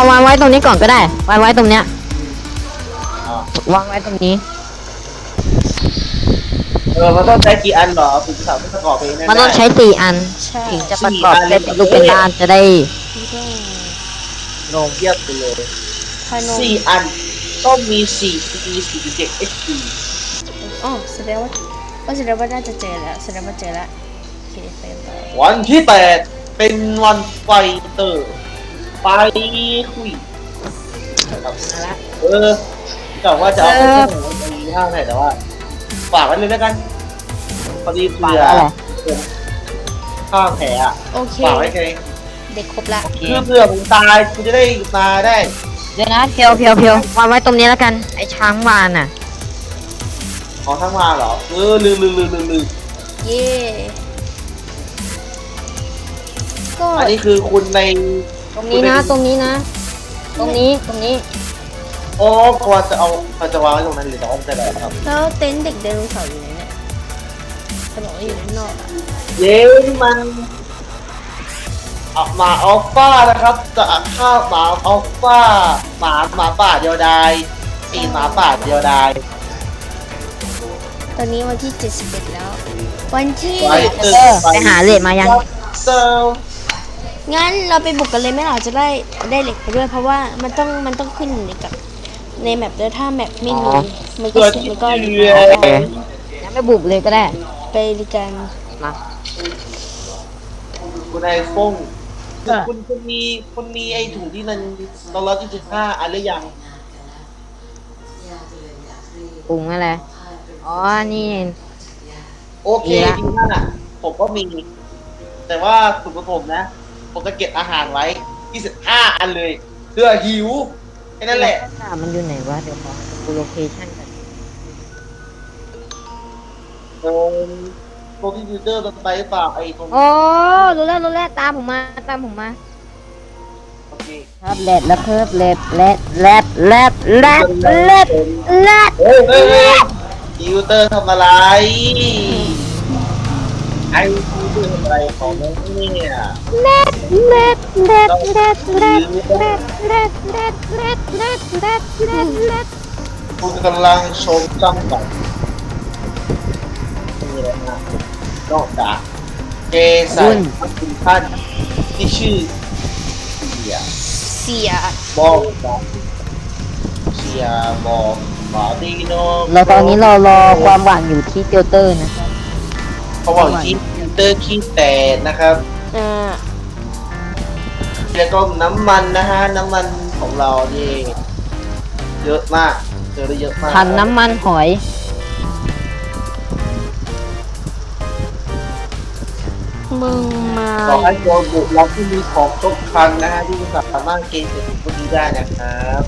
เอามาวางไว้ตรงนี้ก่อนก็ได้ วางไว้ตรงเนี้ยวางไว้ตรงนี้ เออมันต้องใช้กี่อันเหรอถึงจะสามารถประกอบเองได้มันต้องใช้สี่อัน ใช่ถึงจะประกอบได้เป็นรูปเป็นร่างจะได้ไม่ต้องโนมเยียบไปเลยพานมสี่อันต้องมีสี่ CD สี่เจ็ด HD อ๋อแสดงว่าก็แสดงว่าน่าจะเจอแล้วแสดงว่าเจอแล้วโอเคไปกันต่อวันที่แปดเป็นวันไฟเตอร์ ไปคุยครับมาละเออแต่ว่าจะเอาไปส่งในห้างไหนแต่ว่าฝากไว้เลยแล้วกันพอดีเผื่อฝากอะไรข้างแผลอะโอเค ฝากไว้แค่นี้เด็กครบละเพื่อเผื่อผมตายคุณจะได้มาได้เดี๋ยวนะเพียวเพียวเพียววางไว้ตรงนี้แล้วกันไอ้ช้างวานอะขอทั้งมาเหรอเออลืมลืมลืมลืมลืมเย่ก็อันนี้คือคุณใน ตรงนี้นะ ตรงนี้นะ ตรงนี้ตรงนี้ โอ้ควรจะเอาควรจะวางไว้ตรงนั้นหรือจะเอาไปไหนครับ แล้วเต็นท์เด็กไดโนเสาร์อยู่ไหนเนี่ยเขาบอกว่าอยู่ด้านนอกอะเย้มันเอาหมาอัลฟานะครับ จะฆ่าหมาอัลฟาหมาหมาป่าเดียวดายอีหมาป่าเดียวดาย ตอนนี้วันที่ 71 แล้ว วันที่ไว้ตึกเออไปหาเลดมายังเซล งั้นเราไปบุกกันเลยไหมล่ะจะได้ได้เหล็กไปด้วย เพราะว่ามันต้องมันต้องขึ้นในกับในแมปด้วยถ้าแมปไม่มีอ๋อมันก็เกิดมันก็อยู่เรือโอเคงั้นไปบุกเลยก็ได้ ไปดีกันมาคุณไอฟงคุณคุณมีคุณมีไอถุงที่มันตอนละที่สิบห้าอันหรือยังปรุงอะไร อ๋อ นี่โอเคมีละดีมากผมก็มี แต่ว่าสุดของผมนะ ผมจะเก็บอาหารไว้ที่สิบห้าอันเลยเพื่อหิวแค่นั้นแหละอ่ามันอยู่ไหนวะเดี๋ยวขอดูโลเคชั่นกันโดนโปรดิวเซอร์มันไปหรือเปล่าไอ้ตรงโอ้รู้แล้วรู้แล้วตามผมมาตามผมมาโอเคครับเลดแล้วครับเลดเลดเลดเลดเลดเลดเลด เฮ้ยเฮ้ยเฮ้ยดิวเตอร์ทำอะไร ไอ้ดิวเตอร์ทำอะไรของเนี่ยเล็ดเล็ดเล็ดเล็ดเล็ดเล็ดเล็ดเล็ดเล็ดเล็ดเล็ดเล็ดเล็ดคุณกำลังชมจังหวะนี่แหละนะนอกจากเจสันคุณท่านที่ชื่อเสียเสียบอกกับเชียบอกบาดีโนเราตอนนี้เรารอความหวานอยู่ที่เตียวเตอร์นะ เขาบอกที่ฟิลเตอร์ขี้แตกนะครับ อ่าแล้วก็น้ำมันนะฮะน้ำมันของเรานี่เยอะมากเจอได้เยอะมากพันน้ำมันหอยมึงมาต่อให้ตัวบุกเราที่มีของครบครันนะฮะที่สามารถเกณฑ์เสร็จพวกนี้ได้นะครับ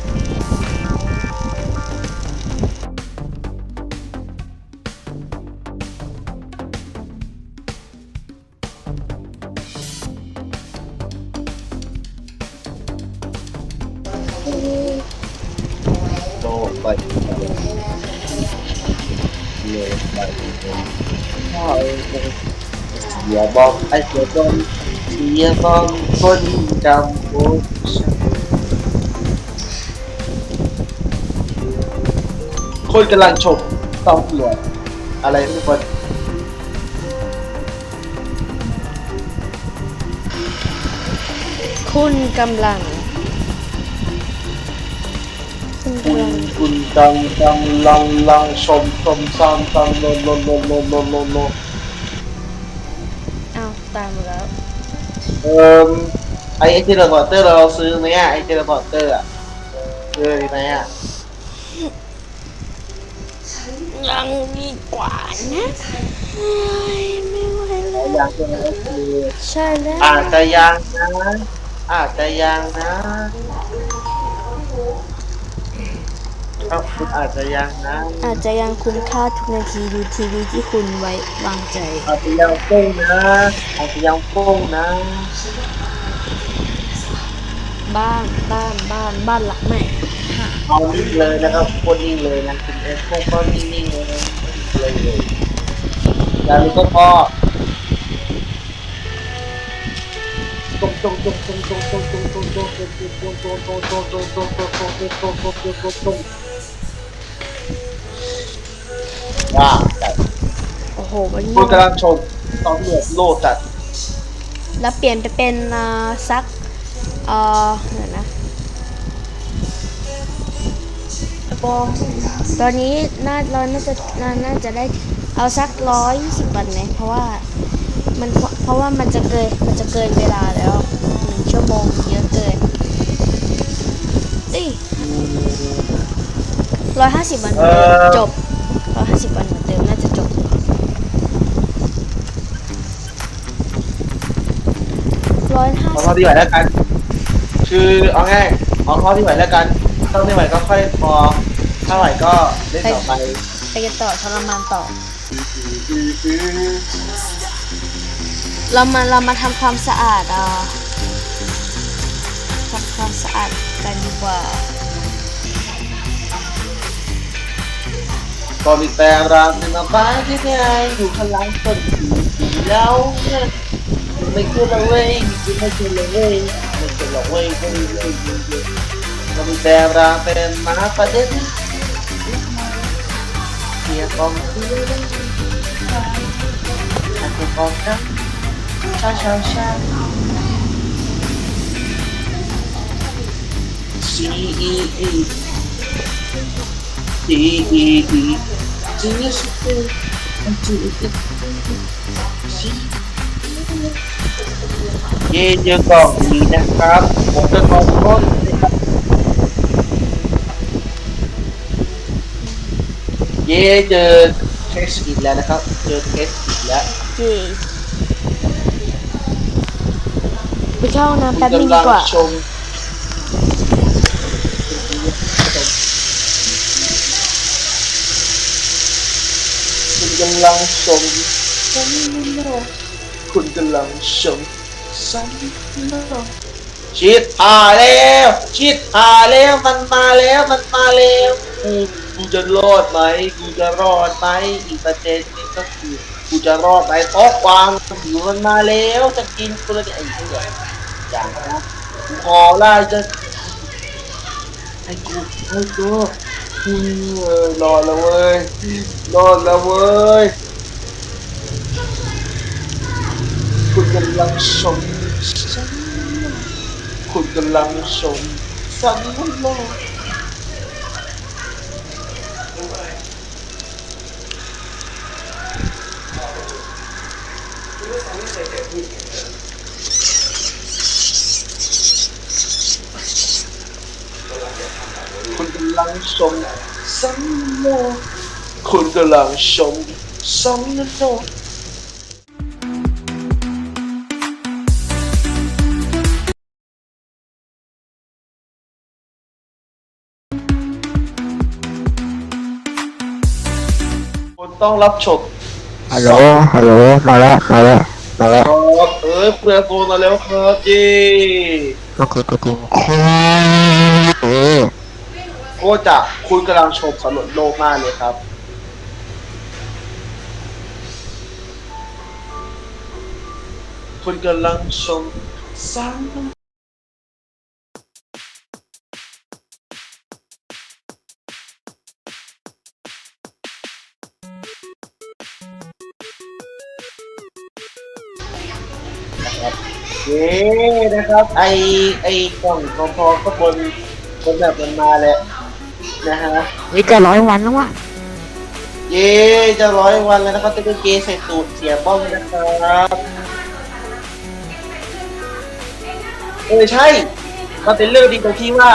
เสียบอมไอเสียบอมเสียบอมคนจำโอ้คนกำลังชมตำรวจอะไรทุกคนคุณกำลัง คุณกำลังคุณกำกำลังลังชมชมซ้ำซ้ำโลโลโลโลโลโลโลอ้าว ตามมาแล้วเอ่อไอเทเลพอร์เตอร์เราซื้อไหมอะไอเทเลพอร์เตอร์อะเออไหมอะยังดีกว่านะเฮ้ยไม่ไหวแล้วยังจะคือใช่แล้วอาจจะยังนะอาจจะยังนะ ครับคุณอาจจะยังนะอาจจะยังคุ้มค่าทุกนาทีดูทีวีที่คุณไว้วางใจ อาจจะยังโป้งนะอาจจะยังโป้งนะ บ้านบ้านบ้านบ้านหลักใหม่เอานิ่งเลยนะครับโคตรนิ่งเลยนะคุณเอสโป้งก็นิ่งๆเลยเลยเลยอย่าลืมก็พอตรงตรงตรงตรงตรงตรงตรงตรงตรงตรงตรงตรงตรงตรงตรงตรงตรงตรงตรง ว้าวจัดโอ้โหวันนี้คุณกำลังชมตอนที่เหลือโลดจัดแล้วเปลี่ยนไปเป็นอ่าซักเอ่อเดี๋ยวนะตอนนี้น่าเราน่าจะน่าน่าจะได้เอาสักร้อยสิบวันไหมเพราะว่ามันเพราะว่ามันจะเกินมันจะเกินเวลาแล้วหนึ่งชั่วโมงเยอะเกินเอ้ยร้อยห้าสิบวันเหมือนเดิมจบ ร้อยห้าสิบวันเหมือนเดิมน่าจะจบร้อยห้าเอาสิเท่าบที่ไหวแล้วกัน คือเอาง่ายเอาเท่าที่ไหวแล้วกันถ้าไม่ไหวก็ค่อยพอถ้าไหวก็เล่นต่อไปไปกันต่อทรมานต่อ เรามาเรามาทำความสะอาดอะทำความสะอาดกันดีกว่า ก็มีแต่รางเป็นมาบ้านที่ไงอยู่ข้างหลังต้นสีแล้วเนี่ยไม่ขึ้นละเว้ยไม่ขึ้นละเว้ยไม่ขึ้นละเว้ยเว้ยเว้ยเว้ยเว้ยก็มีแต่รางเป็นมาประเด็นเสียกองคืออาจจะกองกันช้าช้าช้า C E E D E E D is good and do it เย่เจอกล่องนี้นะครับ ผมจะขอโทษนะครับเย่เจอเทสอีกแล้วนะครับ เจอเทสอีกแล้วเย่ไปเข้าห้องน้ำแป๊บนึงกำดีลังกว่า ชม กำลังชมสันโลคุณกำลังชมสันโลชิดหายแล้ว ชิดหายแล้วมันมาแล้วมันมาแล้วกูกูจะรอดไหมกูจะรอดไหมอีกประเด็นนี้ก็คือกูจะรอดไหมเพราะความหิวมันมาแล้วจะกินกูแล้วเนี่ยไอ้เหี้ยอย่างนะขอไล่จะให้กูให้กูอืมเออ รอดแล้วเว้ยรอดแล้วเว้ยคุณกำลังชมฉันคุณกำลังชมสันโลกคุณกำลังชมสันโลกคุณกำลังชมสันโลกคนต้องรับชมฮัลโหล ฮัลโหลมาแล้วมาแล้วมาแล้วครับเอ้ยเพื่อนโตมาแล้วครับเย่ก็คือก็คือเออ โคจะคุณกำลังชมสำรวจโลกมากเลยครับ คุณกำลังชมสังนะครับเย้นะครับ ไอไอกล่องพอพอก็บนบนแบบมันมาแหล้ว นะฮะนี่จะร้อยวันแล้ววะเย้จะร้อยวันแล้วนะครับจะเป็นเกย์ใส่สูตรเสียบ้องนะครับเออใช่มันเป็นเรื่องดีตรงที่ว่า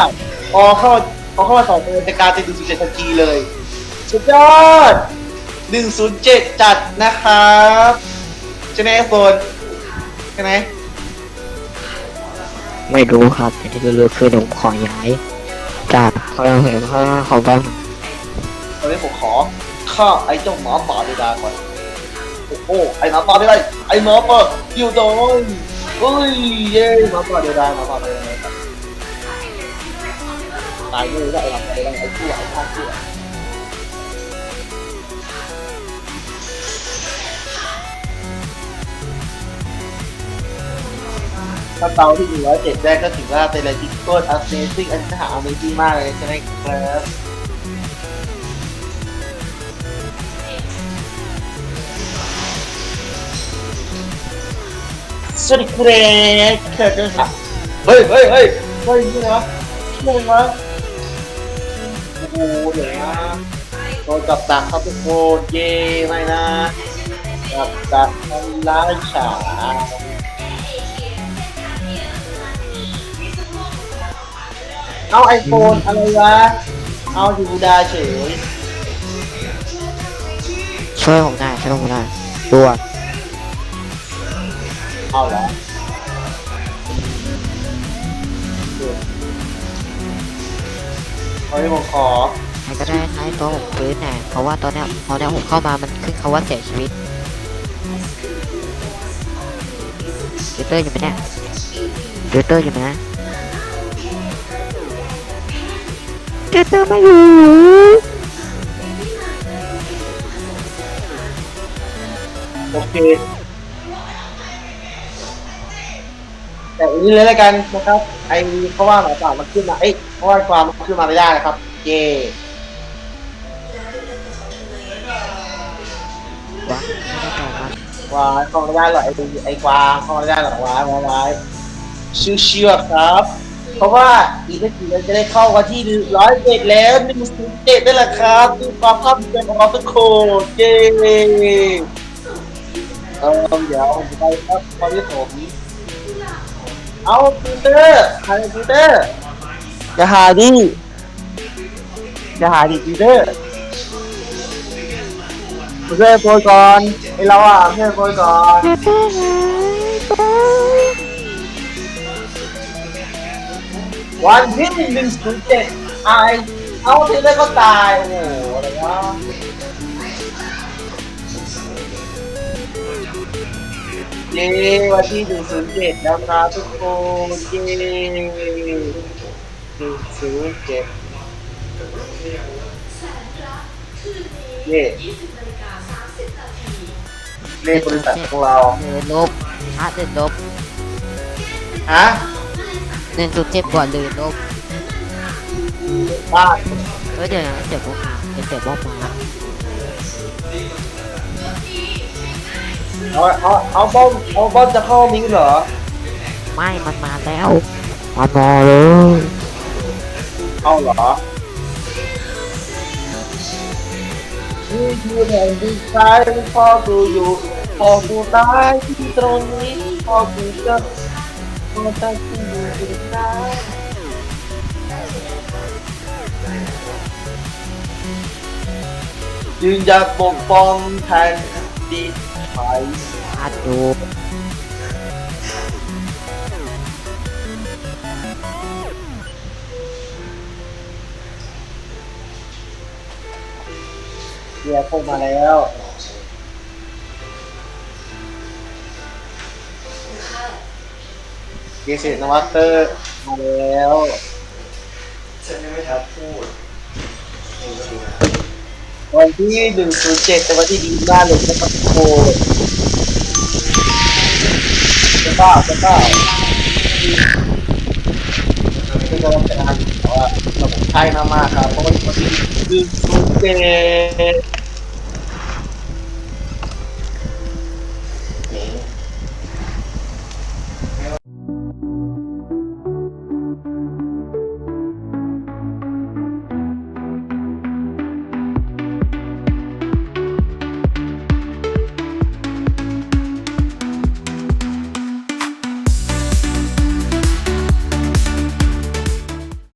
พอเข้าพอเข้ามาสองเดือนจะกลายเป็นหนึ่งศูนย์เจ็ดทันทีเลย สุดยอดหนึ่งศูนย์เจ็ดจัดนะครับใช่ไหมโฟนใช่ไหมไม่รู้ครับแต่ที่รู้ๆคือผมขอย้าย จากเขาเห็นเขาเขาบ้างตอนนี้ผมขอฆ่าไอ้เจ้าหมาป่าเดดาก่อนโอ้โหไอ้หมาป่าไม่ได้ไอ้หมาป่าอยู่ตรงเฮ้ยเย้หมาป่าเดดาหมาป่าเดดาตายเลยได้ไอ้หมาป่าเดดาไอ้ชั่วไอ้ข้าชั่ว ถ้าเตาที่หนึ่งร้อยเจ็ดได้ก็ถือว่าเป็นอะไรที่โคตร amazing อันนี้หา amazing มากเลยใช่ไหมครับสวัสดีครับเกิดด้วยครับเฮ้ยเฮ้ยเฮ้ยเฮ้ยนี่นะช่วยมาโอ้โหเดี๋ยวนะโดนกับดักครับทุกคนเย่ไม่นะกับดักทำร้ายฉา เอาไอโฟนอะไรวะ เอาอยู่ดาเฉยช่วยผมได้ช่วยผมได้ด่วนเอาเหรอเฮ้ยผมขอใครก็ได้ให้ตัวผมฟื้นแน่เพราะว่าตอนเนี้ยตอนเนี้ยผมเข้ามามันขึ้นคำว่าเสียชีวิตดิวเตอร์อยู่ไหมเนี่ยดิวเตอร์อยู่ไหมนะ ดิวเตอร์ไม่อยู่โอเคแต่อันนี้เลยแล้วกันนะครับไอ้เพราะว่าหมาป่ามันขึ้นมาเอ้ยเพราะว่าความมันขึ้นมาไม่ได้นะครับเย่วะไม่ได้ต่อมันวายเข้าไม่ได้หรอกไอ้ไอ้กวางเข้าไม่ได้หรอกวายวายวายชิวๆครับ เพราะว่าอีกไม่กี่เดือนจะได้เข้ากันที่ร้อยเจ็ดแล้วหนึ่งศูนย์เจ็ดได้แหละครับดูความภาพเป็นของเราทุกคนเย้เออเดี๋ยวผมไปครับตอนนี้ผมเอาปีเตอร์ใครปีเตอร์อย่าหาดิอย่าหาดิปีเตอร์มาช่วยโปรยก่อนไอเราอะช่วยโปรยก่อน แม่หายไปวันที่หนึ่งศูนย์เจ็ดไอเอาทีแรกก็ตาย โอ้โห อะไรวะเย้วันที่หนึ่งศูนย์เจ็ดแล้วนะทุกคนเย้หนึ่งศูนย์เจ็ดเย้เลขบริษัทของเรา เออลบฮะเดินลบ ฮะ หนึ่งจุดเจ็ดกว่าเลยลบบ้านเออเดี๋ยวนะเดี๋ยวผมมาเดี๋ยวเดี๋ยวบอกมาเอาเอาเอาบอมเอาบอมจะเข้ามิงเหรอ ไม่มันมาแล้วมันมาเลยเอาเหรอนี่คือแผ่นดินทรายพ่อกูอยู่พ่อกูตายที่ตรงนี้พ่อกูจะพ่อตายที่อ ยืนหยัดปกป้องแผ่นดินไทยอัดดูเรียกพวกมาแล้ว เกษตรนวัตเตอร์มาแล้วฉันยังไม่ทับพูดวันที่หนึ่งศูนย์เจ็ดเป็นวันที่ดีมากเลยนะครับทุกคจะบ้าจะบ้าที่เราจะอ่านแต่ว่าเราใช่มากๆครับเพราะว่าวันที่หนึ่งศูนย์เจ็ด